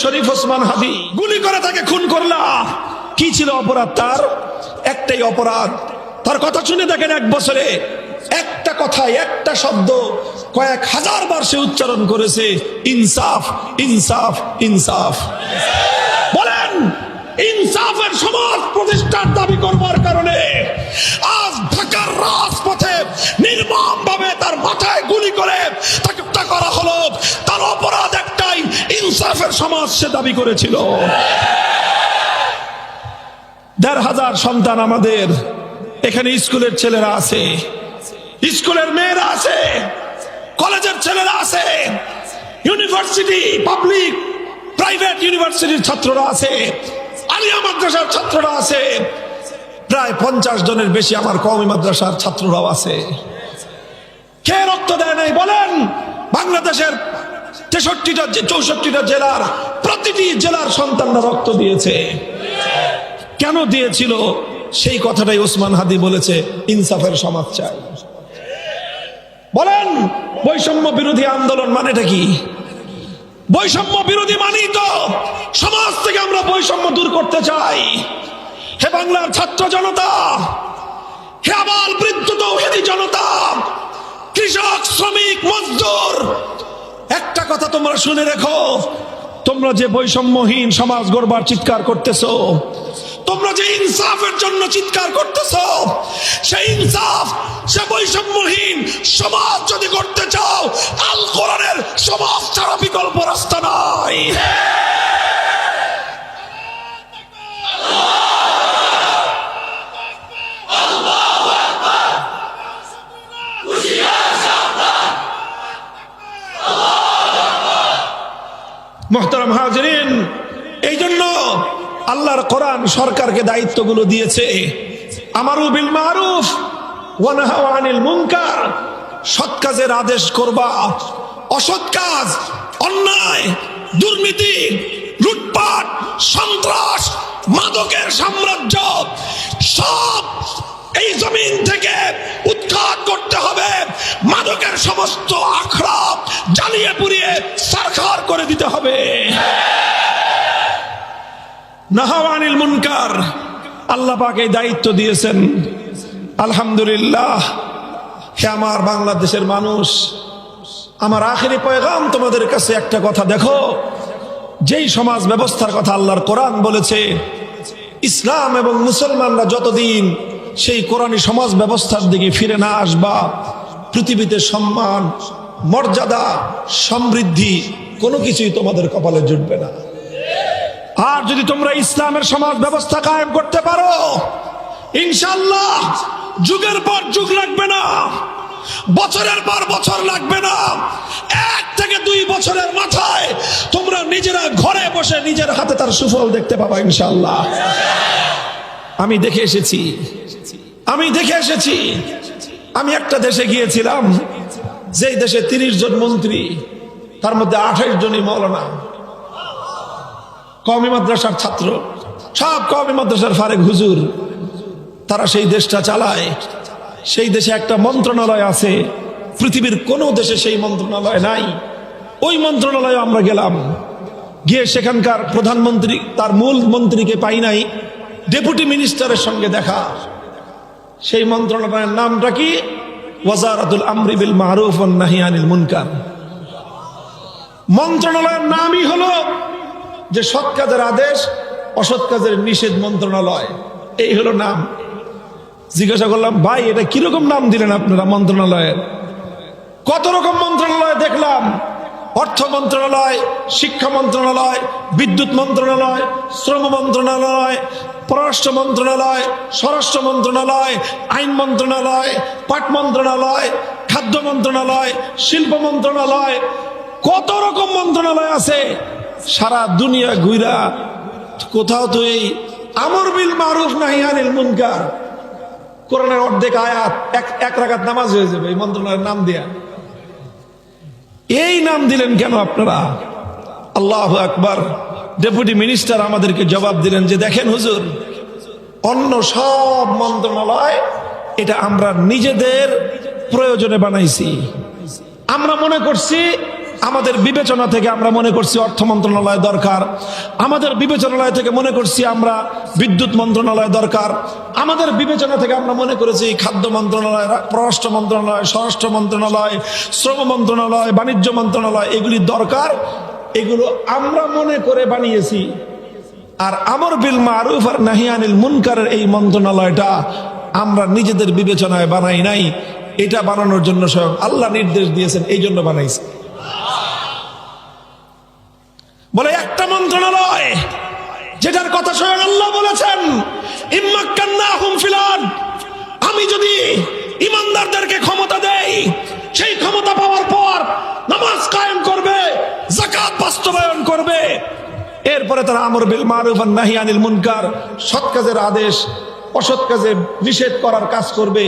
শরীফ ওসমান হাদি গুলি করে তাকে খুন করলা। কি ছিল অপরাধ তার? একটাই অপরাধ। তার কথা শুনে দেখেন এক বছরে একটা কথায় একটা শব্দ কয়েক হাজার বার সে উচ্চারণ করেছে, ইনসাফ ইনসাফ ইনসাফ। বলেন, ইনসাফের সমাজ প্রতিষ্ঠার দাবি করবার কারণে ইনসাফের সমাজ সে দাবি করেছিল। দেড় হাজার সন্তান আমাদের এখানে স্কুলের ছেলেরা আছে। স্কুলের মেয়েরা আছে, কলেজের ছেলেরা আছে, ইউনিভার্সিটি, পাবলিক, প্রাইভেট ইউনিভার্সিটির ছাত্ররা আছে, আলিয়া মাদ্রাসার ছাত্ররা আছে। প্রায় পঞ্চাশ জনের বেশি আমার কওমি মাদ্রাসার ছাত্ররাও আছে। কে রক্ত দেয় নাই বলেন? বাংলাদেশের তেষট্টিটা চৌষট্টিটা জেলার, প্রতিটি জেলার সন্তানরা রক্ত দিয়েছে। কেন দিয়েছিল? সেই কথাটাই ওসমান হাদি বলেছে, ইনসাফের সমাজ চাই বলেন, বৈষম্য বিরোধী আন্দোলন মানেটা কি? বৈষম্য বিরোধী মানেই তো সমাজ থেকে আমরা বৈষম্য দূর করতে চাই। হে বাংলার ছাত্র জনতা, হে আবাল বৃদ্ধ তৌহেদি জনতা, কৃষক, শ্রমিক, মজদুর একটা কথা তোমরা শুনে রেখো। তোমরা যে বৈষম্যহীন সমাজ গড়বার চিৎকার করতেছ, তোমরা যে ইনসাফের জন্য চিৎকার করতেছ, সেই ইনসাফ, সে বৈষম্যহীন মোহতারাম হাজরিন এই জন্য আল্লাহর কোরআন সরকারকে দায়িত্বগুলো দিয়েছে। আমারু বিল মারুফ সৎ কাজের আদেশ করবা, অসৎ কাজ, অন্যায়, দুর্নীতি, লুটপাট, সন্ত্রাস, মাদকের সাম্রাজ্য, সব এই জমিন থেকে উৎখাত করতে হবে। মাদকের সমস্ত করে দিতে হবে। নাহাওয়ানিল মুনকার। আল্লাহ পাক দায়িত্ব দিয়েছেন। আলহামদুলিল্লাহ, হে আমার বাংলাদেশের মানুষ, আমার আখেরি পয়গাম তোমাদের কাছে একটা কথা দেখো। যেই সমাজ ব্যবস্থার কথা আল্লাহর কোরআন বলেছে, ইসলাম এবং মুসলমানরা যতদিন সেই কোরআনী সমাজ ব্যবস্থার দিকে ফিরে না আসবা, পৃথিবীতে সম্মান মর্যাদা, সমৃদ্ধি, কোনো কিছুই তোমাদের কপালে জুটবে না। আর যদি তোমরা ইসলামের সমাজ ব্যবস্থা কায়েম করতে পারো ইনশাল্লাহ যুগের পর যুগ লাগবে না, বছরের পর বছর লাগবে না। এক থেকে দুই বছরের মাথায় তোমরা নিজেরা ঘরে বসে নিজের হাতে তার সুফল দেখতে পাবা ইনশাল্লাহ আমি দেখে এসেছি, আমি দেখে এসেছি, আমি একটা দেশে গিয়েছিলাম। যেই দেশে তিরিশ জন মন্ত্রী, তার মধ্যে আঠাইশ জনই মৌলানা। কমি মাদ্রাসার ছাত্র, সব কমি মাদ্রাসার ফারেক হুজুর। তারা সেই দেশটা চালায়। সেই দেশে একটা মন্ত্রণালয় আছে। পৃথিবীর কোনো দেশে সেই মন্ত্রণালয় নাই। ওই মন্ত্রণালয়ে আমরা গেলাম। গিয়ে সেখানকার প্রধানমন্ত্রী, তার মূল মন্ত্রীকে পাই নাই। ডেপুটি মিনিস্টারের সঙ্গে দেখা। সেই মন্ত্রণালয়ের নামটা কি? ওয়াজারাতুল আমরি বিল ওয়ান নাহি আনিল মুনকার। মন্ত্রণালয়ের নামই হলো যে সৎ কাজের আদেশ, অসৎ কাজের নিষেধ মন্ত্রণালয়। এই হলো নাম। জিজ্ঞাসা করলাম, ভাই, এটা কীরকম নাম দিলেন আপনারা মন্ত্রণালয়ের? কত রকম মন্ত্রণালয় দেখলাম। অর্থ মন্ত্রণালয়, শিক্ষা মন্ত্রণালয়, বিদ্যুৎ মন্ত্রণালয়, শ্রম মন্ত্রণালয় পররাষ্ট্র মন্ত্রণালয়, স্বরাষ্ট্র মন্ত্রণালয়, আইন মন্ত্রণালয়, পাট মন্ত্রণালয়, খাদ্য মন্ত্রণালয়, শিল্প মন্ত্রণালয়, কত রকম মন্ত্রণালয় আছে? সারা দুনিয়া ঘুরা কোথাও তো এই আমর বিল মারুফ নাহি আনিল মুনকার। কোরআনের অর্ধেক আয়াত, এক এক রাকাত নামাজ হয়ে যাবে, এই মন্ত্রণালয়ের নাম দেয়া। এই নাম দিলেন কেন আপনারা? আল্লাহ আকবার। ডেপুটি মিনিস্টার আমাদেরকে জবাব দিলেন যে দেখেন হুজুর, অন্য সব মন্ত্রণালয় এটা আমরা নিজেদের প্রয়োজনে বানাইছি। আমরা মনে করছি আমাদের বিবেচনা থেকে আমরা মনে করছি অর্থ মন্ত্রণালয় দরকার, আমাদের বিবেচনালয় থেকে মনে করছি আমরা বিদ্যুৎ মন্ত্রণালয় দরকার, আমাদের বিবেচনা থেকে আমরা মনে করেছি খাদ্য মন্ত্রণালয়, পররাষ্ট্র মন্ত্রণালয়, স্বরাষ্ট্র মন্ত্রণালয়, শ্রম মন্ত্রণালয়, বাণিজ্য মন্ত্রণালয়, এগুলি দরকার। এগুলো আমরা মনে করে বানিয়েছি। আর আমর বিল মারুফ আর নাহিয়ানিল মুনকারের এই মন্ত্রণালয়টা আমরা নিজেদের বিবেচনায় বানাই নাই। এটা বানানোর জন্য স্বয়ং আল্লাহ নির্দেশ দিয়েছেন, এই জন্য বানাইছে। বলে, একটা মন্ত্রণালয় যেটার কথা স্বয়ং আল্লাহ বলেছেন। আমি যদি ইমানদারদেরকে ক্ষমতা দেই, সেই ক্ষমতা পাওয়ার পর নামাজ কায়েম করবে জাকাত বাস্তবায়ন করবে এরপরে তারা আমর বিল মারুফ আর নাহি আনিল মুনকার, সৎ কাজের আদেশ, অসৎ কাজে নিষেধ করার কাজ করবে।